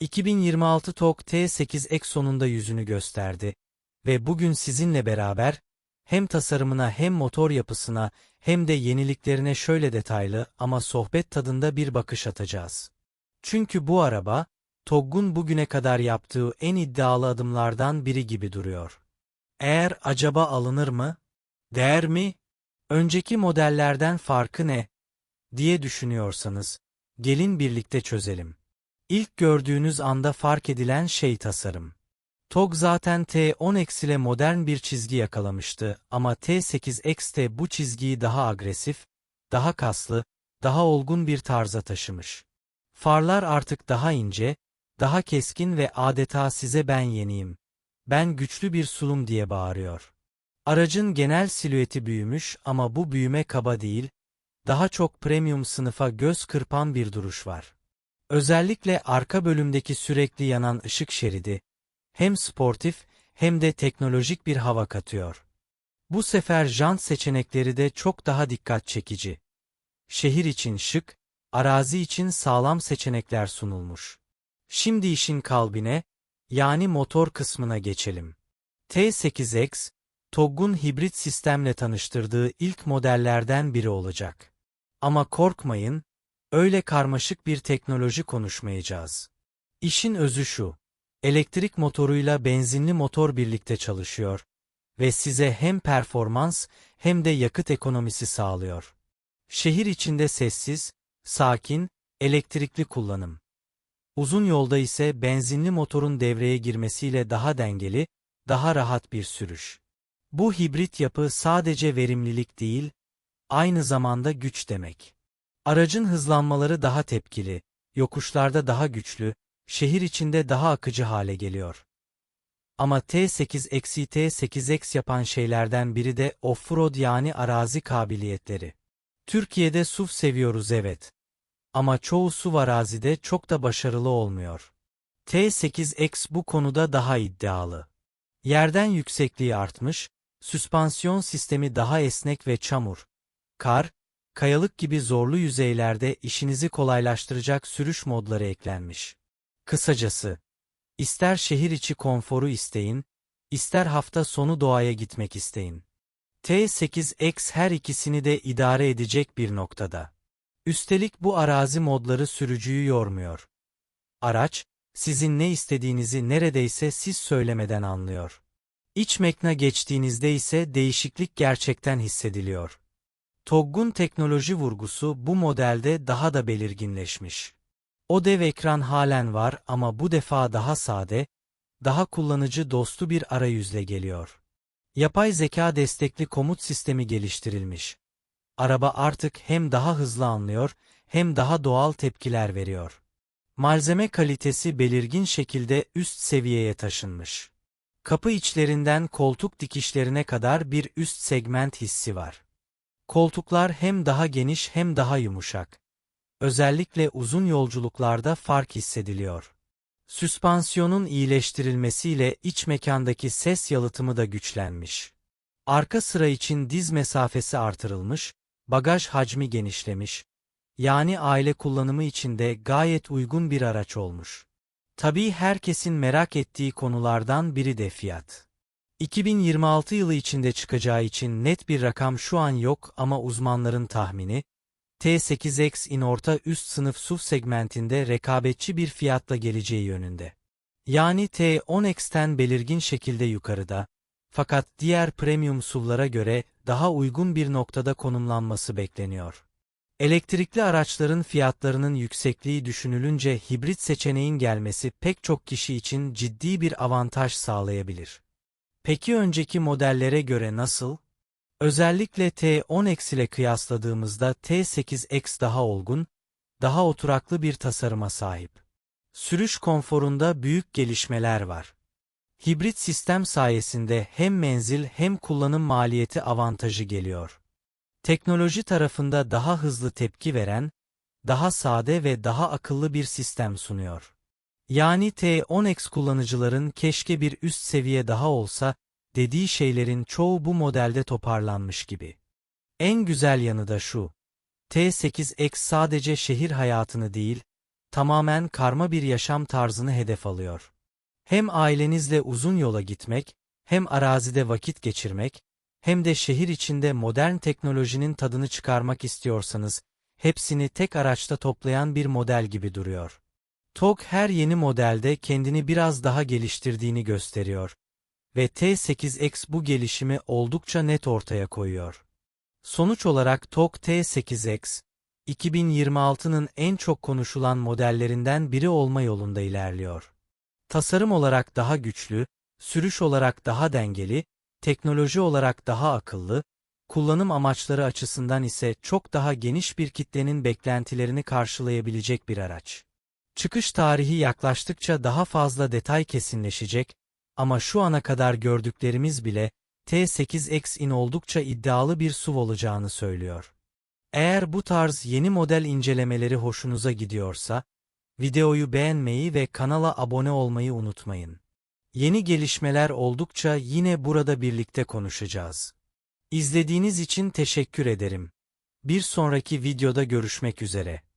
2026 TOG T8X sonunda yüzünü gösterdi ve bugün sizinle beraber hem tasarımına hem motor yapısına hem de yeniliklerine şöyle detaylı ama sohbet tadında bir bakış atacağız. Çünkü bu araba, TOGG'un bugüne kadar yaptığı en iddialı adımlardan biri gibi duruyor. Eğer acaba alınır mı? Değer mi? Önceki modellerden farkı ne? diye düşünüyorsanız, gelin birlikte çözelim. İlk gördüğünüz anda fark edilen şey tasarım. TOG zaten T10X ile modern bir çizgi yakalamıştı ama T8X'te bu çizgiyi daha agresif, daha kaslı, daha olgun bir tarza taşımış. Farlar artık daha ince, daha keskin ve adeta size ben yeniyim. Ben güçlü bir sulum diye bağırıyor. Aracın genel silüeti büyümüş ama bu büyüme kaba değil, daha çok premium sınıfa göz kırpan bir duruş var. Özellikle arka bölümdeki sürekli yanan ışık şeridi, hem sportif hem de teknolojik bir hava katıyor. Bu sefer jant seçenekleri de çok daha dikkat çekici. Şehir için şık, arazi için sağlam seçenekler sunulmuş. Şimdi işin kalbine, yani motor kısmına geçelim. T8X, TOGG'un hibrit sistemle tanıştırdığı ilk modellerden biri olacak. Ama korkmayın, öyle karmaşık bir teknoloji konuşmayacağız. İşin özü şu, elektrik motoruyla benzinli motor birlikte çalışıyor ve size hem performans hem de yakıt ekonomisi sağlıyor. Şehir içinde sessiz, sakin, elektrikli kullanım. Uzun yolda ise benzinli motorun devreye girmesiyle daha dengeli, daha rahat bir sürüş. Bu hibrit yapı sadece verimlilik değil, aynı zamanda güç demek. Aracın hızlanmaları daha tepkili, yokuşlarda daha güçlü, şehir içinde daha akıcı hale geliyor. Ama T8-T8X yapan şeylerden biri de off-road yani arazi kabiliyetleri. Türkiye'de SUV seviyoruz evet. Ama çoğu SUV arazide çok da başarılı olmuyor. T8X bu konuda daha iddialı. Yerden yüksekliği artmış, süspansiyon sistemi daha esnek ve çamur, kar, kayalık gibi zorlu yüzeylerde işinizi kolaylaştıracak sürüş modları eklenmiş. Kısacası, ister şehir içi konforu isteyin, ister hafta sonu doğaya gitmek isteyin. T8X her ikisini de idare edecek bir noktada. Üstelik bu arazi modları sürücüyü yormuyor. Araç, sizin ne istediğinizi neredeyse siz söylemeden anlıyor. İç mekna geçtiğinizde ise değişiklik gerçekten hissediliyor. TOGG'un teknoloji vurgusu bu modelde daha da belirginleşmiş. O dev ekran halen var ama bu defa daha sade, daha kullanıcı dostu bir arayüzle geliyor. Yapay zeka destekli komut sistemi geliştirilmiş. Araba artık hem daha hızlı anlıyor hem daha doğal tepkiler veriyor. Malzeme kalitesi belirgin şekilde üst seviyeye taşınmış. Kapı içlerinden koltuk dikişlerine kadar bir üst segment hissi var. Koltuklar hem daha geniş hem daha yumuşak. Özellikle uzun yolculuklarda fark hissediliyor. Süspansiyonun iyileştirilmesiyle iç mekandaki ses yalıtımı da güçlenmiş. Arka sıra için diz mesafesi artırılmış, bagaj hacmi genişlemiş, yani aile kullanımı için de gayet uygun bir araç olmuş. Tabii herkesin merak ettiği konulardan biri de fiyat. 2026 yılı içinde çıkacağı için net bir rakam şu an yok ama uzmanların tahmini, T8X in orta üst sınıf SUV segmentinde rekabetçi bir fiyatla geleceği yönünde. Yani T10X'ten belirgin şekilde yukarıda, fakat diğer premium SUV'lara göre daha uygun bir noktada konumlanması bekleniyor. Elektrikli araçların fiyatlarının yüksekliği düşünülünce hibrit seçeneğin gelmesi pek çok kişi için ciddi bir avantaj sağlayabilir. Peki önceki modellere göre nasıl? Özellikle T10X ile kıyasladığımızda T8X daha olgun, daha oturaklı bir tasarıma sahip. Sürüş konforunda büyük gelişmeler var. Hibrit sistem sayesinde hem menzil hem kullanım maliyeti avantajı geliyor. Teknoloji tarafında daha hızlı tepki veren, daha sade ve daha akıllı bir sistem sunuyor. Yani T10X kullanıcıların keşke bir üst seviye daha olsa dediği şeylerin çoğu bu modelde toparlanmış gibi. En güzel yanı da şu. T8X sadece şehir hayatını değil, tamamen karma bir yaşam tarzını hedef alıyor. Hem ailenizle uzun yola gitmek, hem arazide vakit geçirmek, hem de şehir içinde modern teknolojinin tadını çıkarmak istiyorsanız, hepsini tek araçta toplayan bir model gibi duruyor. TOG her yeni modelde kendini biraz daha geliştirdiğini gösteriyor ve T8X bu gelişimi oldukça net ortaya koyuyor. Sonuç olarak TOG T8X, 2026'nın en çok konuşulan modellerinden biri olma yolunda ilerliyor. Tasarım olarak daha güçlü, sürüş olarak daha dengeli, teknoloji olarak daha akıllı, kullanım amaçları açısından ise çok daha geniş bir kitlenin beklentilerini karşılayabilecek bir araç. Çıkış tarihi yaklaştıkça daha fazla detay kesinleşecek ama şu ana kadar gördüklerimiz bile T8X'in oldukça iddialı bir SUV olacağını söylüyor. Eğer bu tarz yeni model incelemeleri hoşunuza gidiyorsa, videoyu beğenmeyi ve kanala abone olmayı unutmayın. Yeni gelişmeler oldukça yine burada birlikte konuşacağız. İzlediğiniz için teşekkür ederim. Bir sonraki videoda görüşmek üzere.